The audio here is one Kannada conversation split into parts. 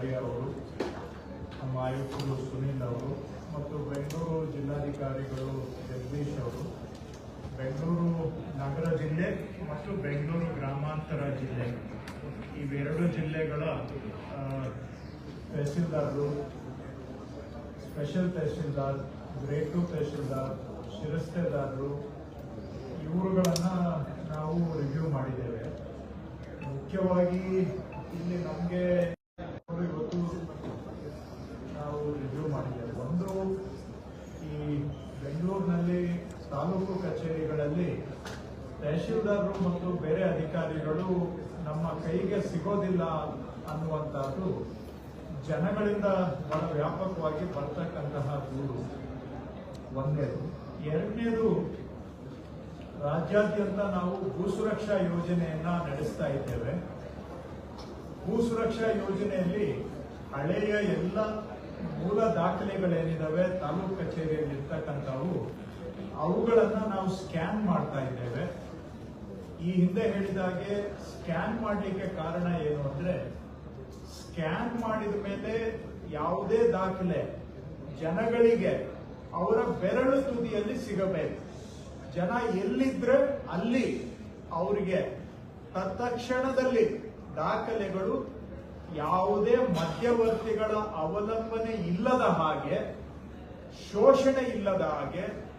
ಆಚಾರ್ಯ ಅವರು, ನಮ್ಮ ಆಯುಕ್ತರು ಸುನೀಲ್ ಅವರು ಮತ್ತು ಬೆಂಗಳೂರು ಜಿಲ್ಲಾಧಿಕಾರಿಗಳು ಜಗದೀಶ್ ಅವರು. ಬೆಂಗಳೂರು ನಗರ ಜಿಲ್ಲೆ ಮತ್ತು ಬೆಂಗಳೂರು ಗ್ರಾಮಾಂತರ ಜಿಲ್ಲೆ. ಇವೆರಡು ಜಿಲ್ಲೆಗಳ ತಹಸೀಲ್ದಾರರು, ಸ್ಪೆಷಲ್ ತಹಸೀಲ್ದಾರ್, ಗ್ರೇಟು ತಹಸೀಲ್ದಾರ್, ಶಿರಸ್ತೆದಾರರು, ಇವರುಗಳನ್ನು ನಾವು ರಿವ್ಯೂ ಮಾಡಿದ್ದೇವೆ. ಮುಖ್ಯವಾಗಿ ಇಲ್ಲಿ ನಮಗೆ ಇವತ್ತು ನಾವು ರಿವ್ಯೂ ಮಾಡಿದ್ದೇವೆ ಒಂದು ಈ ಬೆಂಗಳೂರಿನಲ್ಲಿ ತಾಲೂಕು ಕಚೇರಿಗಳಲ್ಲಿ ತಹಶೀಲ್ದಾರರು ಮತ್ತು ಬೇರೆ ಅಧಿಕಾರಿಗಳು ನಮ್ಮ ಕೈಗೆ ಸಿಗೋದಿಲ್ಲ ಅನ್ನುವಂಥದ್ದು ಜನಗಳಿಂದ ಬಹಳ ವ್ಯಾಪಕವಾಗಿ ಬರ್ತಕ್ಕಂತಹ ದೂರು. ಒಂದೇದು. ಎರಡನೇದು, ರಾಜ್ಯಾದ್ಯಂತ ನಾವು ಭೂ ಸುರಕ್ಷಾ ಯೋಜನೆಯನ್ನ ನಡೆಸ್ತಾ ಇದ್ದೇವೆ. ಭೂ ಸುರಕ್ಷಾ ಯೋಜನೆಯಲ್ಲಿ ಹಳೆಯ ಎಲ್ಲ ಮೂಲ ದಾಖಲೆಗಳೇನಿದಾವೆ, ತಾಲೂಕು ಕಚೇರಿಯಲ್ಲಿ ಇರ್ತಕ್ಕಂಥವು ಅವುಗಳನ್ನ ನಾವು ಸ್ಕ್ಯಾನ್ ಮಾಡ್ತಾ ಇದ್ದೇವೆ. ಈ ಹಿಂದೆ ಹೇಳಿದಾಗೆ ಸ್ಕ್ಯಾನ್ ಮಾಡಲಿಕ್ಕೆ ಕಾರಣ ಏನು ಅಂದ್ರೆ, ಸ್ಕ್ಯಾನ್ ಮಾಡಿದ ಮೇಲೆ ಯಾವುದೇ ದಾಖಲೆ ಜನಗಳಿಗೆ ಅವರ ಬೆರಳು ತುದಿಯಲ್ಲಿ ಸಿಗಬೇಕು. ಜನ ಎಲ್ಲಿದ್ರೆ ಅಲ್ಲಿ ಅವರಿಗೆ ತತ್ಕ್ಷಣದಲ್ಲಿ ದಾಖಲೆಗಳು ಯಾವುದೇ ಮಧ್ಯವರ್ತಿಗಳ ಅವಲಂಬನೆ ಇಲ್ಲದ ಹಾಗೆ, ಶೋಷಣೆ ಇಲ್ಲದ ಹಾಗೆ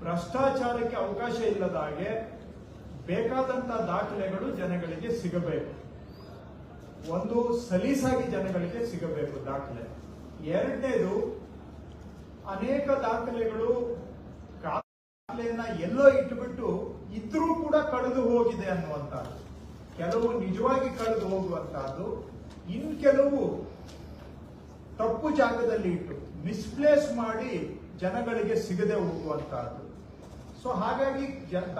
ಭ್ರಷ್ಟಾಚಾರಕ್ಕೆ ಅವಕಾಶ ಇಲ್ಲದ ಹಾಗೆ ಬೇಕಾದಂತ ದಾಖಲೆಗಳು ಜನಗಳಿಗೆ ಸಿಗಬೇಕು. ಒಂದು ಸಲೀಸಾಗಿ ಜನಗಳಿಗೆ ಸಿಗಬೇಕು ದಾಖಲೆ. ಎರಡನೇದು, ಅನೇಕ ದಾಖಲೆಗಳು ದಾಖಲೆಯನ್ನ ಎಲ್ಲೋ ಇಟ್ಟುಬಿಟ್ಟು ಇದ್ರೂ ಕೂಡ ಕಳೆದು ಹೋಗಿದೆ ಅನ್ನುವಂಥದ್ದು. ಕೆಲವು ನಿಜವಾಗಿ ಕಳೆದು ಹೋಗುವಂತಹದ್ದು ಇನ್ ಕೆಲವು ತಪ್ಪು ಜಾಗದಲ್ಲಿ ಇಟ್ಟು ಮಿಸ್ಪ್ಲೇಸ್ ಮಾಡಿ ಜನಗಳಿಗೆ ಸಿಗದೆ ಹೋಗುವಂತಹದ್ದು. ಸೊ ಹಾಗಾಗಿ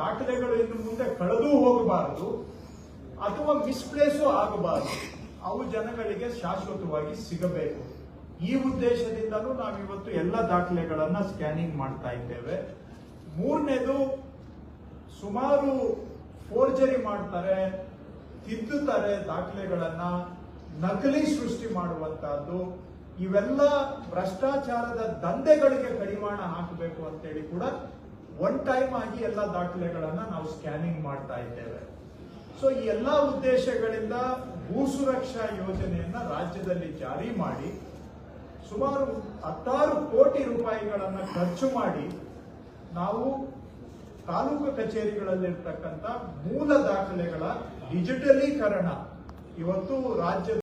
ದಾಖಲೆಗಳು ಇನ್ನು ಮುಂದೆ ಕಳೆದು ಹೋಗಬಾರದು, ಅಥವಾ ಮಿಸ್ಪ್ಲೇಸು ಆಗಬಾರದು. ಅವು ಜನಗಳಿಗೆ ಶಾಶ್ವತವಾಗಿ ಸಿಗಬೇಕು. ಈ ಉದ್ದೇಶದಿಂದಲೂ ನಾವಿವತ್ತು ಎಲ್ಲ ದಾಖಲೆಗಳನ್ನು ಸ್ಕ್ಯಾನಿಂಗ್ ಮಾಡ್ತಾ ಇದ್ದೇವೆ. ಮೂರನೇದು, ಸುಮಾರು ಫೋರ್ಜರಿ ಮಾಡ್ತಾರೆ, ತಿದ್ದುತ್ತಾರೆ ದಾಖಲೆಗಳನ್ನ, ನಕಲಿ ಸೃಷ್ಟಿ ಮಾಡುವಂತಹದ್ದು. ಇವೆಲ್ಲ ಭ್ರಷ್ಟಾಚಾರದ ದಂಧೆಗಳಿಗೆ ಕಡಿವಾಣ ಹಾಕಬೇಕು ಅಂತೇಳಿ ಕೂಡ ಒನ್ ಟೈಮ್ ಆಗಿ ಎಲ್ಲ ದಾಖಲೆಗಳನ್ನ ನಾವು ಸ್ಕ್ಯಾನಿಂಗ್ ಮಾಡ್ತಾ ಇದ್ದೇವೆ. ಸೊ ಈ ಎಲ್ಲ ಉದ್ದೇಶಗಳಿಂದ ಭೂ ಸುರಕ್ಷಾ ಯೋಜನೆಯನ್ನ ರಾಜ್ಯದಲ್ಲಿ ಜಾರಿ ಮಾಡಿ, ಸುಮಾರು ಹತ್ತಾರು ಕೋಟಿ ರೂಪಾಯಿಗಳನ್ನು ಖರ್ಚು ಮಾಡಿ, ನಾವು ತಾಲೂಕು ಕಚೇರಿಗಳಲ್ಲಿರ್ತಕ್ಕಂಥ ಮೂಲ ದಾಖಲೆಗಳ ಡಿಜಿಟಲೀಕರಣ ಇವತ್ತು ರಾಜ್ಯದ